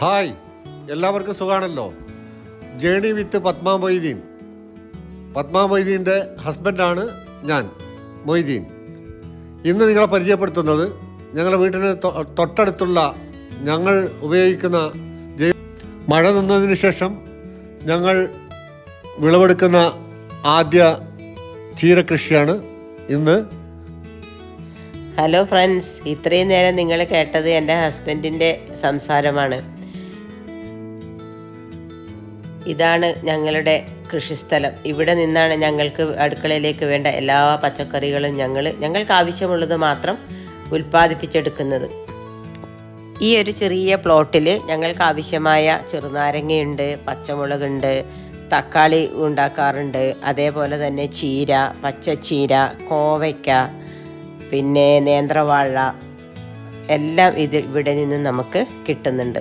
Hi എല്ലാവർക്കും സുഖാണല്ലോ. Journey with Padma Moideen. Padma മൊയ്തീന്റെ ഹസ്ബൻഡാണ് ഞാൻ മൊയ്തീൻ. ഇന്ന് നിങ്ങളെ പരിചയപ്പെടുത്തുന്നത് ഞങ്ങളുടെ വീട്ടിന് തൊട്ടടുത്തുള്ള ഞങ്ങൾ ഉപയോഗിക്കുന്ന മഴ നിന്നതിന് ശേഷം ഞങ്ങൾ വിളവെടുക്കുന്ന ആദ്യ ചീരകൃഷിയാണ് ഇന്ന്. ഹലോ ഫ്രണ്ട്സ് ഇത്രയും നേരം നിങ്ങൾ കേട്ടത് എന്റെ ഹസ്ബൻഡിന്റെ സംസാരമാണ്. ഇതാണ് ഞങ്ങളുടെ കൃഷിസ്ഥലം. ഇവിടെ നിന്നാണ് ഞങ്ങൾക്ക് അടുക്കളയിലേക്ക് വേണ്ട എല്ലാ പച്ചക്കറികളും ഞങ്ങൾ ഞങ്ങൾക്ക് ആവശ്യമുള്ളത് മാത്രം ഉൽപ്പാദിപ്പിച്ചെടുക്കുന്നത്. ഈ ഒരു ചെറിയ പ്ലോട്ടിൽ ഞങ്ങൾക്ക് ആവശ്യമായ ചെറുനാരങ്ങയുണ്ട് പച്ചമുളകുണ്ട് തക്കാളി ഉണ്ടാക്കാറുണ്ട്. അതേപോലെ തന്നെ ചീര പച്ചച്ചീര കോവയ്ക്ക പിന്നെ നേന്ത്രവാഴ എല്ലാം ഇത് ഇവിടെ നിന്ന് നമുക്ക് കിട്ടുന്നുണ്ട്.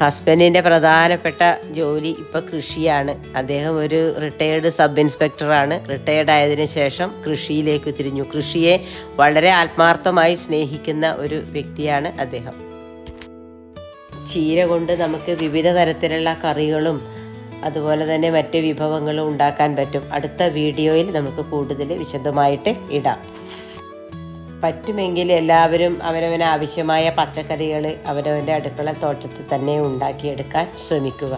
ഹസ്ബൻഡിന്റെ പ്രധാനപ്പെട്ട ജോലി ഇപ്പോൾ കൃഷിയാണ്. അദ്ദേഹം ഒരു റിട്ടയേർഡ് സബ് ഇൻസ്പെക്ടറാണ് റിട്ടയേർഡ് ആയതിനു ശേഷം കൃഷിയിലേക്ക് തിരിഞ്ഞു. കൃഷിയെ വളരെ ആത്മാർത്ഥമായി സ്നേഹിക്കുന്ന ഒരു വ്യക്തിയാണ് അദ്ദേഹം. ചീര കൊണ്ട് നമുക്ക് വിവിധ തരത്തിലുള്ള കറികളും അതുപോലെ തന്നെ മറ്റ് വിഭവങ്ങളും ഉണ്ടാക്കാൻ പറ്റും. അടുത്ത വീഡിയോയിൽ നമുക്ക് കൂടുതൽ വിശദമായിട്ട് ഇടാം. പറ്റുമെങ്കിൽ എല്ലാവരും അവനവന് ആവശ്യമായ പച്ചക്കറികൾ അവനവന്റെ അടുക്കള തോട്ടത്തിൽ തന്നെ ഉണ്ടാക്കിയെടുക്കാൻ ശ്രമിക്കുക.